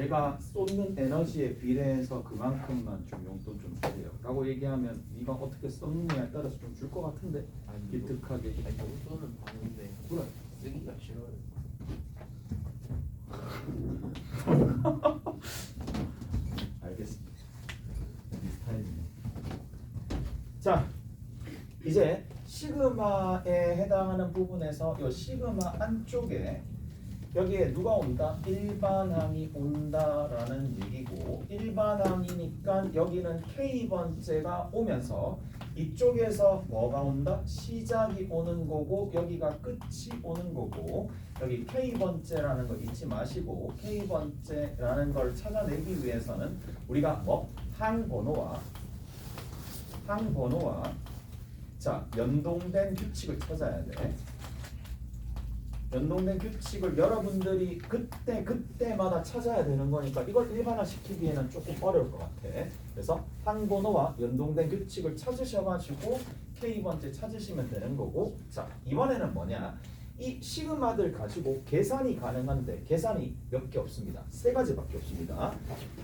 제가 쏟는 에너지에 비례해서 그만큼만 좀 용돈 좀 주세요. 라고 얘기하면 네가 어떻게 썼느냐에 따라서 좀 줄 것 같은데 아니 기특하게 아니 용돈은 받는데 그래. 쓰기가 싫어요. 알겠습니다. 네 스타일이네. 자, 이제 시그마에 해당하는 부분에서 이 시그마 안쪽에 여기에 누가 온다? 일반항이 온다라는 얘기고 일반항이니까 여기는 K번째가 오면서 이쪽에서 뭐가 온다? 시작이 오는 거고 여기가 끝이 오는 거고 여기 K번째라는 거 잊지 마시고 K번째라는 걸 찾아내기 위해서는 우리가 뭐? 항번호와 항번호와 자 연동된 규칙을 찾아야 돼. 연동된 규칙을 여러분들이 그때 그때마다 찾아야 되는 거니까 이걸 일반화 시키기에는 조금 어려울 것 같아. 그래서 항번호와 연동된 규칙을 찾으셔가지고 K번째 찾으시면 되는 거고 자 이번에는 뭐냐 이 시그마들 가지고 계산이 가능한데 계산이 몇 개 없습니다. 세 가지밖에 없습니다.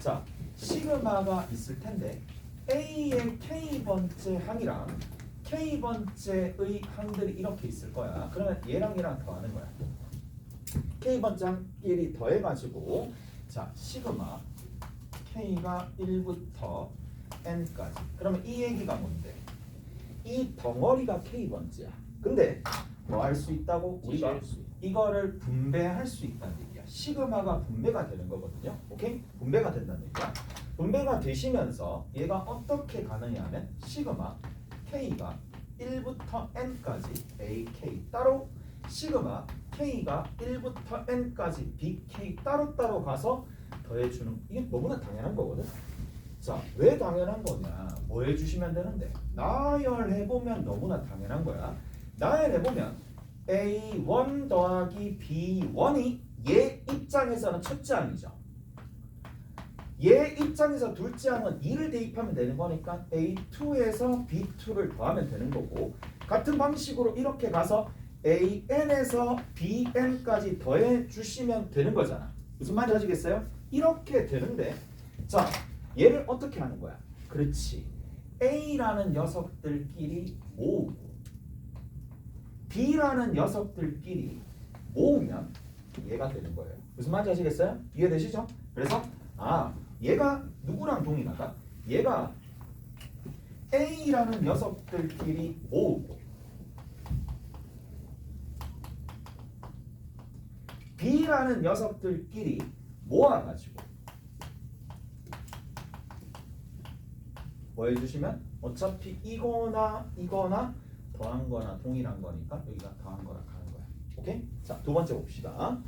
자 시그마가 있을 텐데 A의 K번째 항이랑 K번째의 항들이 이렇게 있을 거야. 그러면 얘랑 얘랑 더하는 거야. K번째 항끼리 더해가지고 자 시그마 K가 1부터 N까지 그러면 이 얘기가 뭔데? 이 덩어리가 K번째야. 근데 뭐 할 수 있다고? 우리가 수 있- 이거를 분배할 수 있다는 얘기야. 시그마가 분배가 되는 거거든요. 오케이? 분배가 된다는 얘기야. 분배가 되시면서 얘가 어떻게 가느냐면 시그마 K가 1부터 N까지 AK 따로 시그마 K가 1부터 N까지 BK 따로따로 가서 더해주는 이게 너무나 당연한 거거든. 자, 왜 당연한 거냐? 뭐 해주시면 되는데 나열해보면 너무나 당연한 거야. 나열해보면 A1 더하기 B1이 얘 입장에서는 첫째 항이죠. 얘 입장에서 둘째 항은 2를 대입하면 되는 거니까 A2에서 B2를 더하면 되는 거고 같은 방식으로 이렇게 가서 AN에서 BN까지 더해 주시면 되는 거잖아. 무슨 말인지 아시겠어요? 이렇게 되는데 자 얘를 어떻게 하는 거야? 그렇지. A라는 녀석들끼리 모으고 B라는 녀석들끼리 모으면 얘가 되는 거예요. 무슨 말인지 아시겠어요? 이해되시죠? 그래서 아 얘가 누구랑 동일하다? 얘가 A라는 녀석들끼리 모으고 B라는 녀석들끼리 모아가지고 뭐 해주시면 어차피 이거나 이거나 더한 거나 동일한 거니까 여기가 더한 거랑 가는 거야. 오케이? 자, 두 번째 봅시다.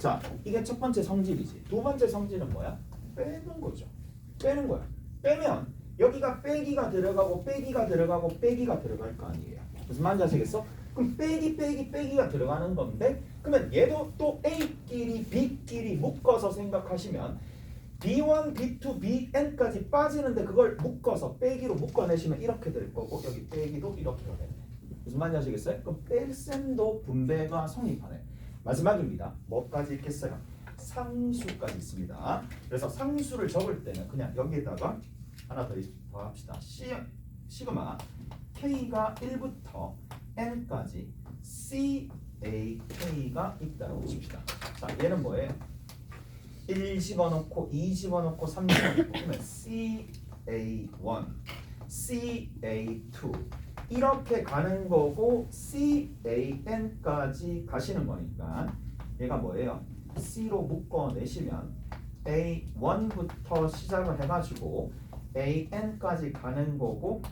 자, 이게 첫 번째 성질이지. 두 번째 성질은 뭐야? 빼는 거죠. 빼는 거야. 빼면 여기가 빼기가 들어가고 빼기가 들어가고 빼기가 들어갈 거 아니에요. 무슨 말인지 아시겠어? 그럼 빼기 빼기 빼기가 들어가는 건데 그러면 얘도 또 A끼리 B끼리 묶어서 생각하시면 B1, B2, Bn까지 빠지는데 그걸 묶어서 빼기로 묶어내시면 이렇게 될 거고 여기 빼기도 이렇게 되네. 무슨 말인지 아시겠어요? 그럼 뺄셈도 분배가 성립하네. 마지막입니다. 뭐까지 있겠어요? 상수까지 있습니다. 그래서 상수를 적을 때는 그냥 여기에다가 하나 더, 있- 더 합시다. 시, 시그마 K가 1부터 N까지 CAK가 있다고 칩시다. 자, 얘는 뭐예요? 1 집어넣고 2 집어넣고 3 집어넣고 그러면 CA1, CA2 이렇게 가는 거고 CAN까지 가시는 거니까 얘가 뭐예요? C로 묶어내시면 A1부터 시작을 해가지고 AN까지 가는 거고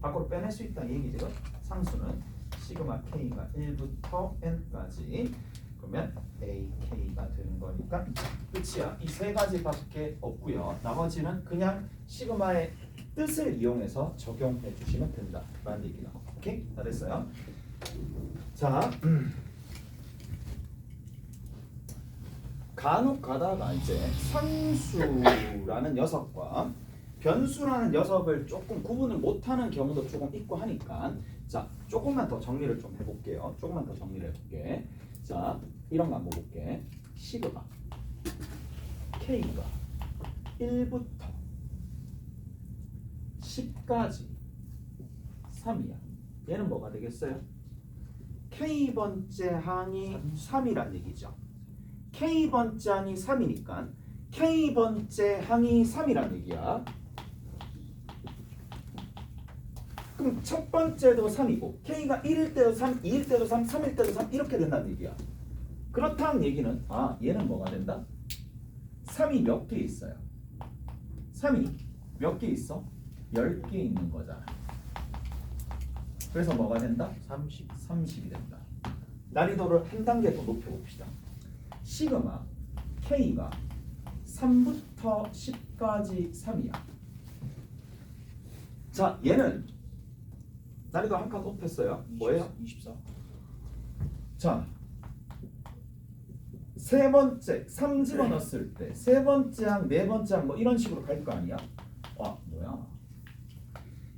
밖으로 빼낼 수 있다는 얘기죠. 상수는 시그마 K가 1부터 N까지 그러면 AK가 되는 거니까 끝이야. 이 세 가지밖에 없고요. 나머지는 그냥 시그마의 뜻을 이용해서 적용해 주시면 된다라는 얘기다. 오케이? 다 됐어요? 자, 간혹 가다가 이제 상수라는 녀석과 변수라는 녀석을 조금 구분을 못하는 경우도 조금 있고 하니까 자 조금만 더 정리를 좀 해볼게요. 조금만 더 정리를 해볼게. 자 이런 거 한번 볼게. 시그마 k가 1부터 10까지 3이야. 얘는 뭐가 되겠어요? k번째 항이 3이란 얘기죠. K번째 항이 3이니까 k번째 항이 3이란 얘기야. 그럼 첫 번째도 3이고 k가 1일 때도 3, 2일 때도 3, 3일 때도 3 이렇게 된다는 얘기야. 그렇다는 얘기는 아 얘는 뭐가 된다? 3이 몇 개 있어요? 3이 몇 개 있어? 10개 있는 거잖아. 그래서 뭐가 된다? 30 30이 된다. 난이도를 한 단계 더 높여봅시다. 시그마 K가 3부터 10까지 3이야. 자, 얘는 난이도 한칸 높였어요. 뭐예요? 24 자, 세 번째 3 집어넣었을 때 세 번째 항, 네 번째 항 뭐 이런 식으로 갈 거 아니야? 와, 뭐야?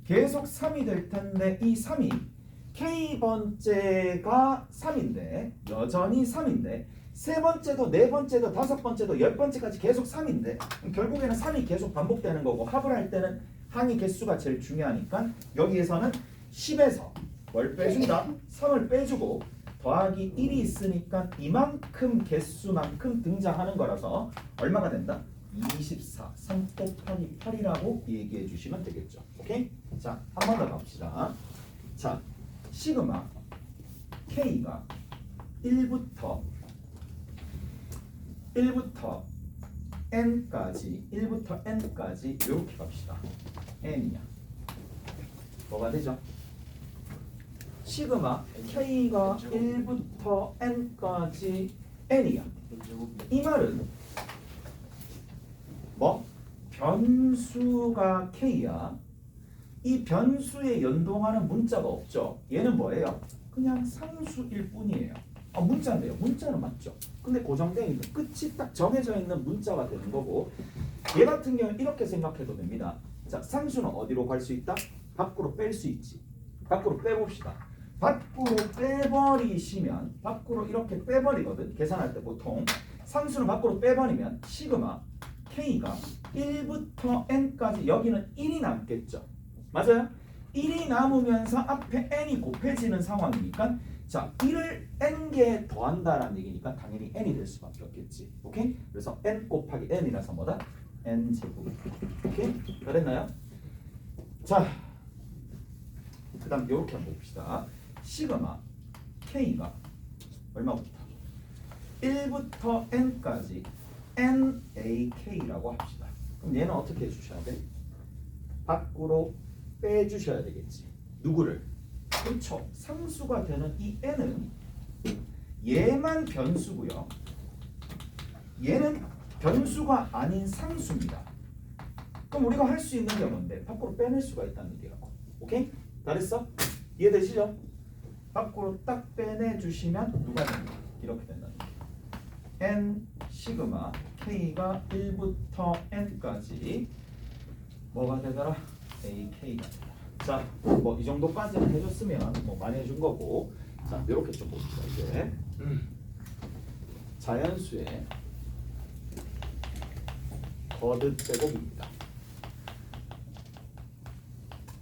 계속 3이 될 텐데 이 3이 k 번째가 3인데 여전히 3인데 세 번째도 네 번째도 다섯 번째도 열 번째까지 계속 3인데 결국에는 3이 계속 반복되는 거고 합을 할 때는 항의 개수가 제일 중요하니까 여기에서는 10에서 뭘 빼준다? 3을 빼주고 더하기 1이 있으니까 이만큼 개수만큼 등장하는 거라서 얼마가 된다? 24, 3 곱하기 8이라고 얘기해 주시면 되겠죠. 오케이? 자, 한 번 더 갑시다. 자, 시그마 K가 1부터 1부터 n까지 1부터 n까지 이렇게 갑시다. n이야. 뭐가 되죠? 시그마 K가 1부터 n까지 n이야. 이 말은 뭐 변수가 k야. 이 변수에 연동하는 문자가 없죠. 얘는 뭐예요? 그냥 상수일 뿐이에요. 아, 문자인데요. 문자는 맞죠. 근데 고정되어 있는 끝이 딱 정해져 있는 문자가 되는 거고 얘 같은 경우는 이렇게 생각해도 됩니다. 자, 상수는 어디로 갈 수 있다? 밖으로 뺄 수 있지. 밖으로 빼봅시다. 밖으로 빼버리시면 밖으로 이렇게 빼버리거든. 계산할 때 보통 상수를 밖으로 빼버리면 시그마 k가 1부터 n까지 여기는 1이 남겠죠. 맞아요? 1이 남으면서 앞에 n이 곱해지는 상황이니까 자 1을 n개 더한다라는 얘기니까 당연히 n이 될 수밖에 없겠지. 오케이? 그래서 n 곱하기 n이라서 뭐다? n 제곱. 오케이? 잘했나요? 자, 그다음 이렇게 한번 봅시다. 시그마 k가 얼마부터? 1부터 n까지 nak라고 합시다. 그럼 얘는 어떻게 해주셔야 돼? 밖으로 빼주셔야 되겠지. 누구를? 그렇죠. 상수가 되는 이 n은 얘만 변수고요. 얘는 변수가 아닌 상수입니다. 그럼 우리가 할 수 있는 게 뭔데? 밖으로 빼낼 수가 있다는 얘기라고. 오케이? 잘했어? 이해되시죠? 밖으로 딱 빼내주시면 누가 됩니까? 이렇게 된다는 얘기. n 시그마 k가 1부터 n까지 뭐가 되더라? Ak가. 자, 뭐 이 정도까지는 해줬으면 뭐 많이 해준 거고 자, 이렇게 좀 봅시다 이제 자연수의 거듭 제곱입니다.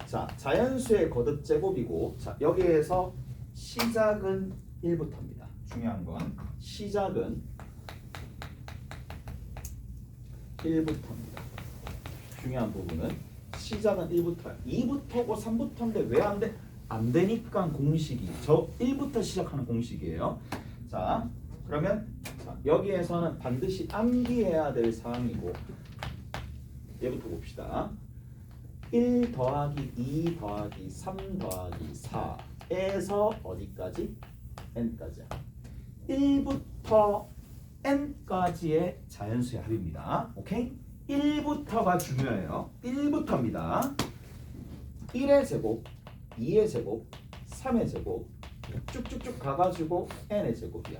자, 자연수의 거듭 제곱이고 자, 여기에서 시작은 1부터입니다. 중요한 건 시작은 1부터입니다. 중요한 부분은 시작은 1부터야. 2부터고 3부터인데 왜 안 돼? 안 되니까 공식이 저 1부터 시작하는 공식이에요. 자, 그러면 자, 여기에서는 반드시 암기해야 될 사항이고 얘부터 봅시다. 1 더하기 2 더하기 3 더하기 4에서 어디까지? n까지야. 1부터 n까지의 자연수의 합입니다. 오케이? 1부터가 중요해요. 1부터입니다. 1의 제곱, 2의 제곱, 3의 제곱 쭉쭉쭉 가가지고 n의 제곱이야.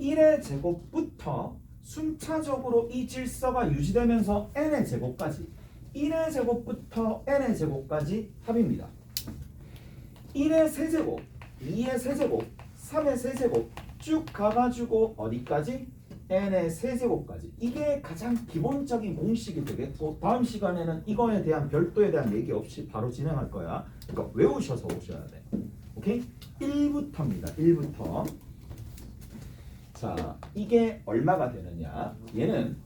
1의 제곱부터 순차적으로 이 질서가 유지되면서 n의 제곱까지 1의 제곱부터 n의 제곱까지 합입니다. 1의 세제곱, 2의 세제곱, 3의 세제곱 쭉 가가지고 어디까지? N의 세제곱까지 이게 가장 기본적인 공식이 되겠고 다음 시간에는 이거에 대한 별도에 대한 얘기 없이 바로 진행할 거야. 그러니까 외우셔서 오셔야 돼. 오케이? 1부터입니다. 1부터. 자, 이게 얼마가 되느냐? 얘는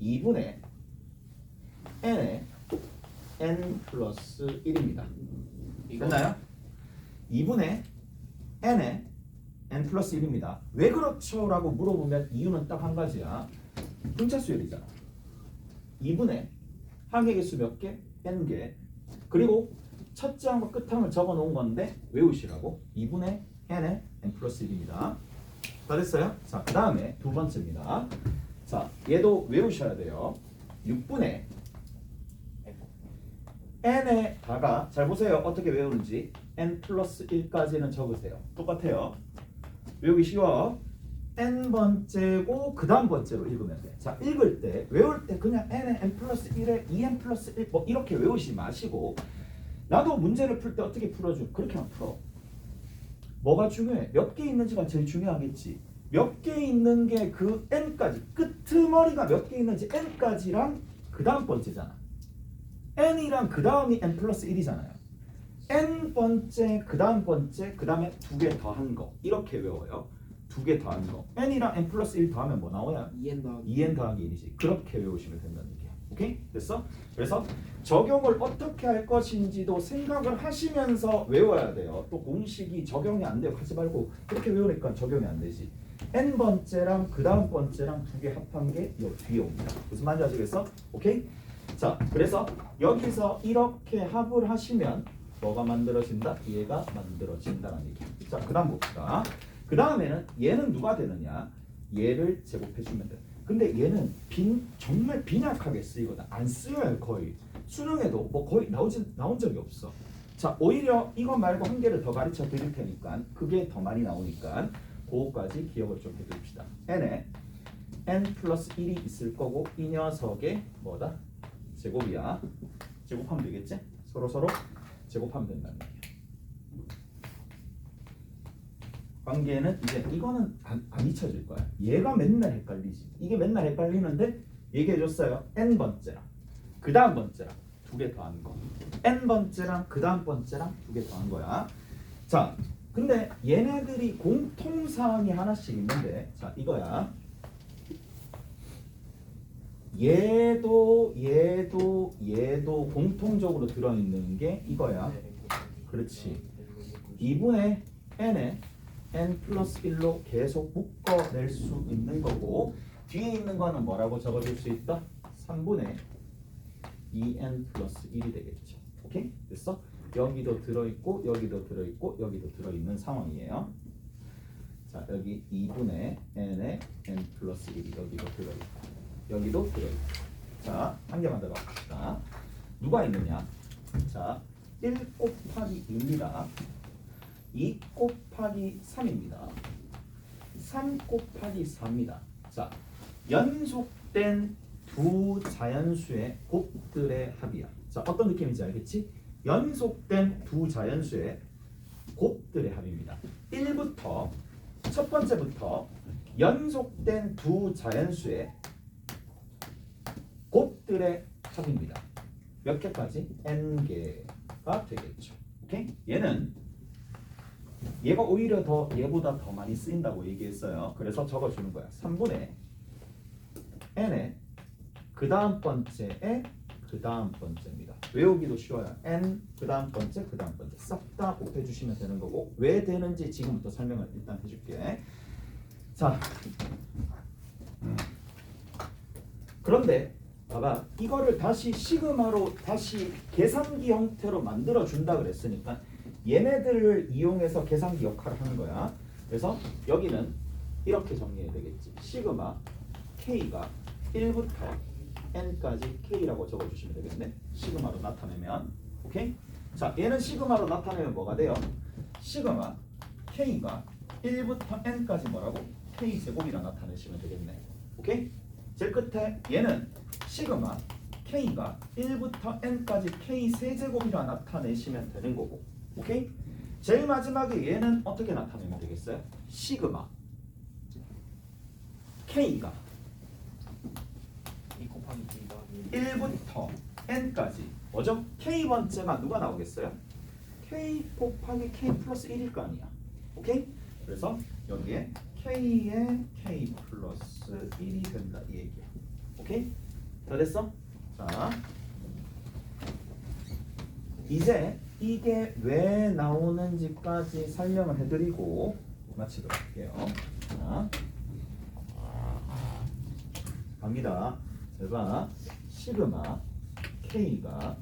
2분의 n의 n 플러스 1입니다. 이거 됐나요? 2분의 n의 n 플러스 1입니다. 왜 그렇죠? 라고 물어보면 이유는 딱 한 가지야. 분차 수열이잖아. 2분의 항의 개수 몇 개? n개. 그리고 첫째 항과 끝 항을 적어 놓은 건데 외우시라고. 2분의 n의 n 플러스 1입니다. 다 됐어요? 자, 그 다음에 두 번째입니다. 자, 얘도 외우셔야 돼요. 6분의 n에다가 잘 보세요. 어떻게 외우는지 n 플러스 1까지는 적으세요. 똑같아요. 외우기 쉬워. n 번째고 그 다음 번째로 읽으면 돼. 자 읽을 때 외울 때 그냥 n에 n 플러스 1에 2n 플러스 1 뭐 이렇게 외우지 마시고 나도 문제를 풀 때 어떻게 풀어줘? 그렇게만 풀어. 뭐가 중요해? 몇 개 있는지가 제일 중요하겠지. 몇 개 있는 게 그 n까지 끄트머리가 몇 개 있는지 n까지랑 그 다음 번째잖아. n이랑 그 다음이 n 플러스 1이잖아요. N 번째, 그 다음 번째, 그 다음에 두 개 더한 거 이렇게 외워요. 두 개 더한 거. n이랑 n 플러스 1 더하면 뭐 나와야? 2n 더하기 2n 더하기 1이지. 그렇게 외우시면 된다는 얘기야. 오케이? 됐어? 그래서 적용을 어떻게 할 것인지도 생각을 하시면서 외워야 돼요. 또 공식이 적용이 안 돼요. 하지 말고 그렇게 외우니까 적용이 안 되지. n 번째랑 그 다음 번째랑 두 개 합한 게 요 뒤에 옵니다. 무슨 말인지 아시겠어? 오케이? 자, 그래서 여기서 이렇게 합을 하시면 뭐가 만들어진다? 얘가 만들어진다는 얘기야. 자, 그 다음 봅시다. 그 다음에는 얘는 누가 되느냐? 얘를 제곱해주면 돼. 근데 얘는 빈 정말 빈약하게 쓰이거든. 안 쓰여요 거의. 수능에도 뭐 거의 나오진 나온 적이 없어. 자, 오히려 이거 말고 한 개를 더 가르쳐 드릴 테니까 그게 더 많이 나오니까 그거까지 기억을 좀 해둡시다. n에 n 플러스 1이 있을 거고 이 녀석의 뭐다? 제곱이야. 제곱하면 되겠지? 서로 서로 제곱하면 된다는 얘기야. 관계는 이제 이거는 안, 안 잊혀질 거야. 얘가 맨날 헷갈리지. 이게 맨날 헷갈리는데 얘기해줬어요. n 번째랑 그 다음 번째랑 두 개 더한 거. n 번째랑 그 다음 번째랑 두 개 더한 거야. 자, 근데 얘네들이 공통 사항이 하나씩 있는데, 자 이거야. 얘도 얘도 얘도 공통적으로 들어있는 게 이거야. 그렇지. 2분의 n에 n 플러스 1로 계속 묶어낼 수 있는 거고 뒤에 있는 거는 뭐라고 적어줄 수 있다? 3분의 2n 플러스 1이 되겠죠. 오케이? 됐어? 여기도 들어있고 여기도 들어있고 여기도 들어있는 상황이에요. 자 여기 2분의 n에 n 플러스 1이 여기도 들어있고 여기도 들어있고 자 한 개만 더 갑시다. 누가 있느냐? 자 1 곱하기 2입니다. 2 곱하기 3입니다. 3 곱하기 4입니다. 자, 연속된 두 자연수의 곱들의 합이야. 자, 어떤 느낌인지 알겠지? 연속된 두 자연수의 곱들의 합입니다. 1부터 첫 번째부터 연속된 두 자연수의 곱들의 합입니다. 몇 개까지? n 개가 되겠죠. 오케이? 얘는 얘가 오히려 더 얘보다 더 많이 쓰인다고 얘기했어요. 그래서 적어주는 거야. 3분의 n의 그 다음 번째에 그 다음 번째입니다. 외우기도 쉬워요. n 그 다음 번째 그 다음 번째 싹 다 곱해주시면 되는 거고 왜 되는지 지금부터 설명을 일단 해줄게. 자, 그런데 봐봐 이거를 다시 시그마로 다시 계산기 형태로 만들어 준다 그랬으니까 얘네들을 이용해서 계산기 역할을 하는 거야. 그래서 여기는 이렇게 정리해야 되겠지. 시그마 k가 1부터 n까지 k라고 적어주시면 되겠네. 시그마로 나타내면 오케이? 자 얘는 시그마로 나타내면 뭐가 돼요? 시그마 k가 1부터 n까지 뭐라고? k 제곱이라 나타내시면 되겠네. 오케이? 제일 끝에 얘는 시그마 k가 1부터 n까지 k 세제곱이라 나타내시면 되는 거고 오케이? 제일 마지막에 얘는 어떻게 나타내면 되겠어요? 시그마 k가 2 곱하기 b 더하기 1부터 n까지 뭐죠? k 번째가 누가 나오겠어요? k 곱하기 k 플러스 1일 거 아니야. 오케이? 그래서 여기에 k에 k 플러스 1이 된다 이 얘기야. 오케이? 다 됐어? 자 이제 이게 왜 나오는지까지 설명을 해드리고 마치도록 할게요. 자 갑니다. 제가 시그마 k가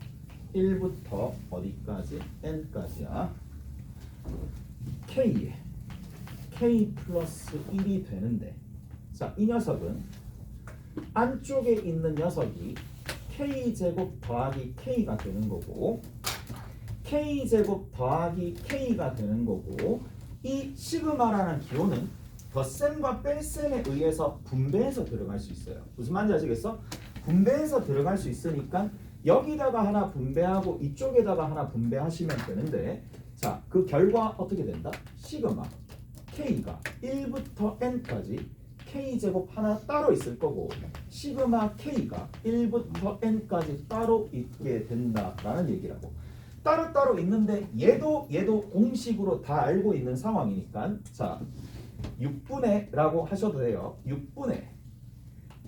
1부터 어디까지 n까지야. k에 k 플러스 1이 되는데 자 이 녀석은 안쪽에 있는 녀석이 k 제곱 더하기 k가 되는 거고 k 제곱 더하기 k가 되는 거고 이 시그마라는 기호는 덧셈과 뺄셈에 의해서 분배해서 들어갈 수 있어요. 무슨 말인지 아시겠어? 분배해서 들어갈 수 있으니까 여기다가 하나 분배하고 이쪽에다가 하나 분배하시면 되는데 자, 그 결과 어떻게 된다? 시그마 k가 1부터 n까지 k 제곱 하나 따로 있을 거고 시그마 k가 1부터 n까지 따로 있게 된다라는 얘기라고. 따로 따로 있는데 얘도 얘도 공식으로 다 알고 있는 상황이니까 자 6분의 라고 하셔도 돼요. 6분의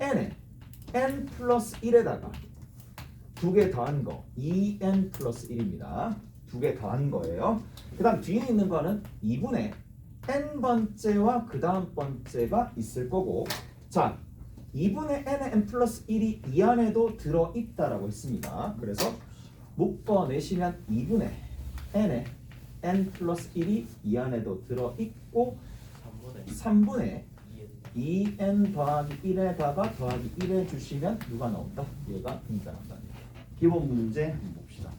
n에 n 플러스 1에다가 두 개 더한 거 2n 플러스 1입니다. 두 개 더한 거예요. 그 다음 뒤에 있는 거는 2분의 n 번째와 그 다음 번째가 있을 거고 자 2분의 n의 n 플러스 1이 이 안에도 들어 있다라고 했습니다 그래서 묶어내시면 2분의 n의 n 플러스 1이 이 안에도 들어 있고 3분의 3분의 2n 2n 더하기 1에다가 더하기 1 해 주시면 누가 나온다? 얘가 등장한다. 기본 문제 봅시다.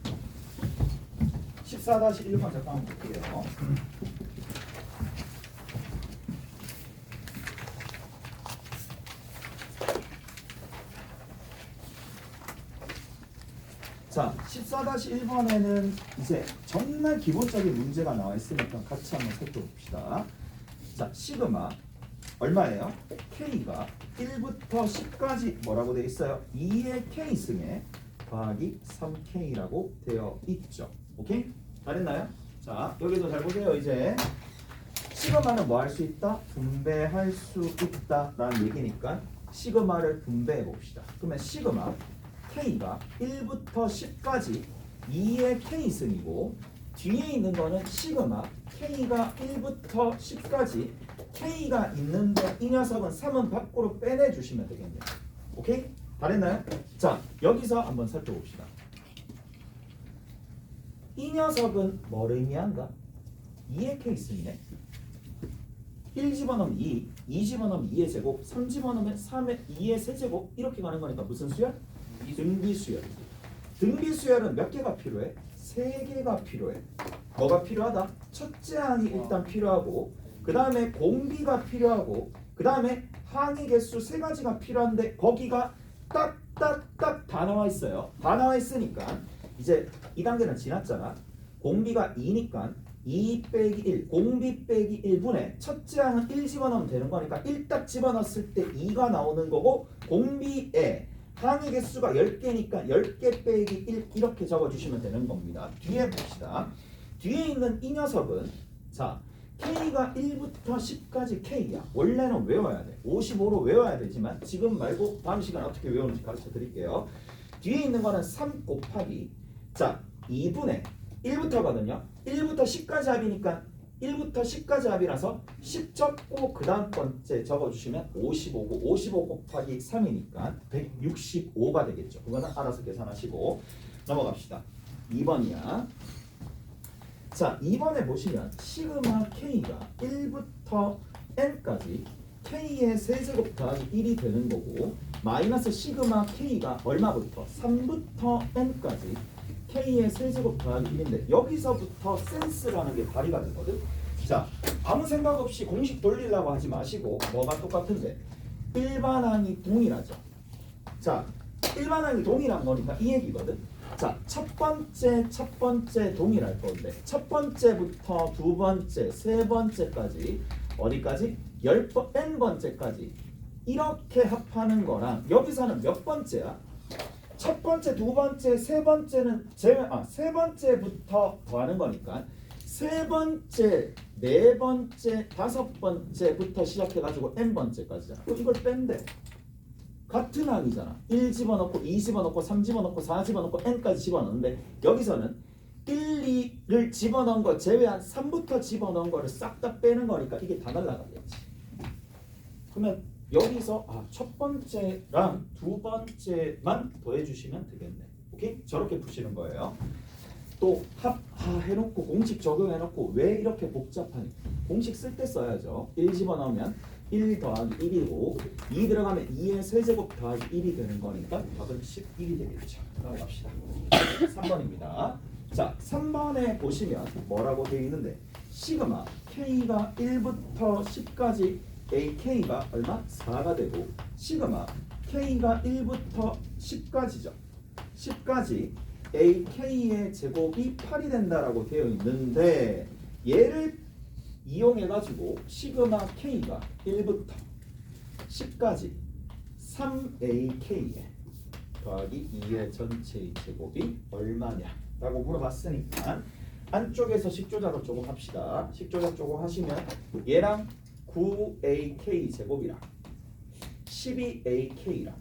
14-1번 잠깐 볼게요. 자, 14-1번에는 이제 정말 기본적인 문제가 나와 있으니까 같이 한번 살펴봅시다. 자, 시그마 얼마예요? K가 1부터 10까지 뭐라고 되어 있어요? 2의 K승에 더하기 3K라고 되어 있죠. 오케이? 잘했나요? 자, 여기도 잘 보세요. 이제 시그마는 뭐 할 수 있다? 분배할 수 있다 라는 얘기니까 시그마를 분배해 봅시다. 그러면 시그마 K가 1부터 10까지 2의 K승이고 뒤에 있는 거는 시그마 K가 1부터 10까지 K가 있는데 이 녀석은 3은 밖으로 빼내 주시면 되겠네요. 오케이? 잘했나요? 자, 여기서 한번 살펴봅시다. 이 녀석은 뭐를 의미한가? 2의 K승이네. 1 집어넣으면 2, 2 집어넣으면 2의 제곱, 3 집어넣으면 3의 2의 세제곱 이렇게 가는 거니까 무슨 수열? 등비 수열. 등비 수열은 몇 개가 필요해? 세 개가 필요해. 뭐가 필요하다? 첫째 항이 일단 필요하고 그 다음에 공비가 필요하고 그 다음에 항의 개수 세 가지가 필요한데 거기가 딱딱딱 다 나와 있어요. 다 나와 있으니까 이제 이 단계는 지났잖아. 공비가 2니까 2 빼기 1, 공비 빼기 1분의 첫째 항은 1 집어넣으면 되는 거니까 1 딱 집어넣었을 때 2가 나오는 거고 공비에 항의 개수가 10개니까 10개 빼기 1 이렇게 적어주시면 되는 겁니다. 뒤에 봅시다. 뒤에 있는 이 녀석은 자 K가 1부터 10까지 K야. 원래는 외워야 돼. 55로 외워야 되지만 지금 말고 다음 시간에 어떻게 외우는지 가르쳐 드릴게요. 뒤에 있는 거는 3 곱하기 자 2분의 1부터거든요. 1부터 10까지 합이니까 1부터 10까지 합이라서 10 적고 그 다음 번째 적어주시면 55고 55 곱하기 3이니까 165가 되겠죠. 그거는 알아서 계산하시고 넘어갑시다. 2번이야. 자, 2번에 보시면 시그마 K가 1부터 N까지 K의 세제곱 더하기 1이 되는 거고 마이너스 시그마 K가 얼마부터? 3부터 N까지 K의 세제곱 더하기 1인데 여기서부터 센스라는 게 발휘가 되거든. 자, 아무 생각 없이 공식 돌리려고 하지 마시고 뭐가 똑같은데 일반항이 동일하죠. 자, 일반항이 동일한 거니까 이 얘기거든. 자, 첫 번째, 첫 번째 동일할 건데 첫 번째부터 두 번째, 세 번째까지 어디까지? 열 번, n 번째까지 이렇게 합하는 거랑 여기서는 몇 번째야? 첫 번째, 두 번째, 세 번째는 제아세 번째부터 더하는 거니까 세 번째, 네 번째, 다섯 번째부터 시작해 가지고 n 번째까지잖아. 그럼 이걸 뺀대. 같은 항이잖아. 1 집어넣고 2 집어넣고 3 집어넣고 4 집어넣고 n까지 집어넣는데 여기서는 1, 2를 집어넣은 거 제외한 3부터 집어넣은 거를 싹 다 빼는 거니까 이게 다 날라가겠지. 그러면 여기서 아, 첫 번째랑 두 번째만 더해 주시면 되겠네. 오케이? 저렇게 푸시는 거예요. 또 합, 아, 해놓고 공식 적용해놓고 왜 이렇게 복잡하니? 공식 쓸 때 써야죠. 1 집어넣으면 1 더하기 1이고 2 들어가면 2의 세제곱 더하기 1이 되는 거니까 답은 11이 되겠죠. 넘어갑시다. 3번입니다. 자, 3번에 보시면 뭐라고 되어 있는데 시그마 K가 1부터 10까지 AK가 얼마? 4가 되고 시그마 K가 1부터 10까지죠. 10까지 AK의 제곱이 8이 된다라고 되어 있는데 얘를 이용해 가지고 시그마 K가 1부터 10까지 3AK에 더하기 2의 전체의 제곱이 얼마냐라고 물어봤으니까 안쪽에서 식조작을 조금 합시다. 식조작 조금 하시면 얘랑 9AK 제곱이랑 12AK랑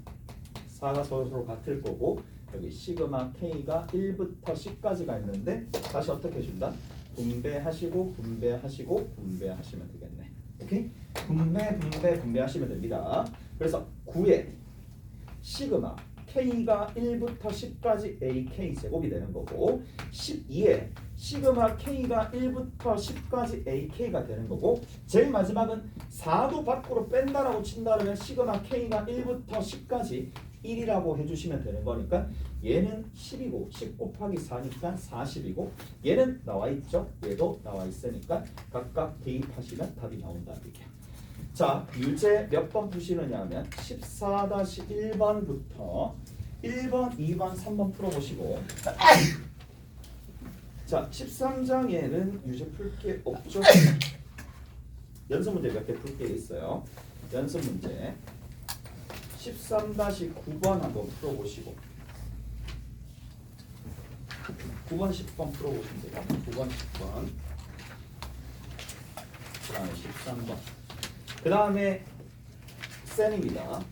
4가 서로 서로 같을 거고 여기 시그마 K가 1부터 10까지가 있는데 다시 어떻게 준다? 분배하시고 분배하시고 분배하시면 되겠네. 오케이? 분배 분배 분배하시면 됩니다. 그래서 9에 시그마 K가 1부터 10까지 AK 제곱이 되는 거고 12에 시그마 K가 1부터 10까지 AK가 되는 거고 제일 마지막은 4도 밖으로 뺀다라고 친다 그러면 시그마 K가 1부터 10까지 1이라고 해주시면 되는 거니까 얘는 10이고 10 곱하기 4니까 40이고 얘는 나와 있죠? 얘도 나와 있으니까 각각 대입하시면 답이 나온다는 얘기야 자 유제 몇 번 푸시느냐 하면 14-1번부터 1번, 2번, 3번 풀어보시고 자 13장에는 유제 풀 게 없죠? 연습 문제 몇 개 풀 게 있어요? 연습 문제. 13-9번 한번 풀어보시고. 9번, 10번 풀어보시면 돼요. 9번, 10번. 그 다음에 13번. 그 다음에 쌤입니다.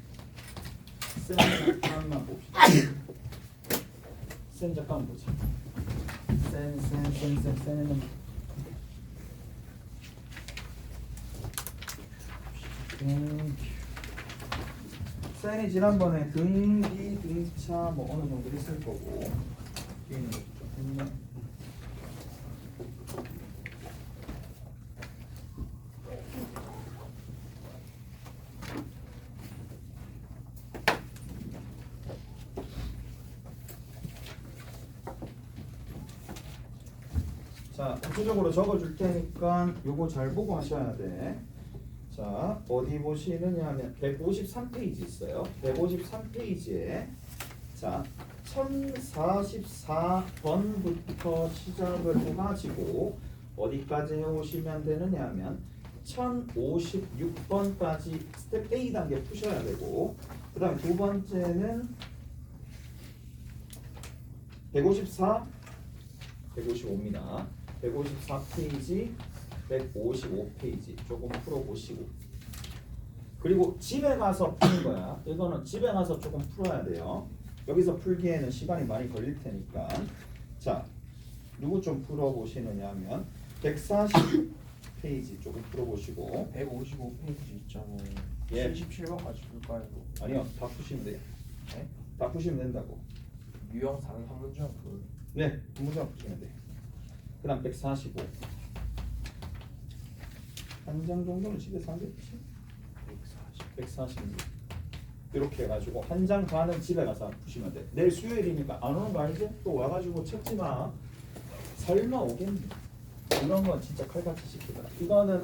쌤 잠깐만 봅시다. 쌤 잠깐만 보자 쌤쌤쌤쌤 쌤은 음, 쌤이 지난번에 등기 등차 뭐 어느 정도 했을 거고 뒤에는 좀 했나? 자, 구체적으로 적어줄 테니까 요거 잘 보고 하셔야 돼. 자, 어디 보시느냐 하면 153페이지 있어요. 153페이지에 자, 1044번부터 시작을 해가지고 어디까지 해오시면 되느냐 하면 1056번까지 스텝 A 단계 푸셔야 되고 그 다음에 두 번째는 154 155입니다. 154페이지, 155페이지 조금 풀어보시고 그리고 집에 가서 푸는 거야. 이거는 집에 가서 조금 풀어야 돼요. 여기서 풀기에는 시간이 많이 걸릴 테니까 자 누구 좀 풀어보시느냐 하면 140페이지 조금 풀어보시고 155페이지 있잖아요. 예. 77번까지 풀까요? 아니요 다 푸시면 돼요. 네? 다 푸시면 된다고. 유형 단 3문장 풀. 네, 문장 푸시면 돼. 그다음 145. 한 장 정도는 집에서 하겠지. 140. 146. 이렇게 해가지고 한 장 반은 집에 가서 푸시면 돼. 내일 수요일이니까 안 오는 거 아니지? 또 와가지고 찾지 마. 설마 오겠니? 이런 건 진짜 칼같이 시키더라. 이거는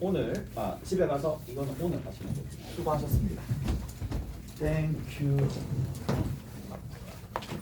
오늘 아 집에 가서 이거는 오늘 하시면 돼요. 수고하셨습니다. 땡큐.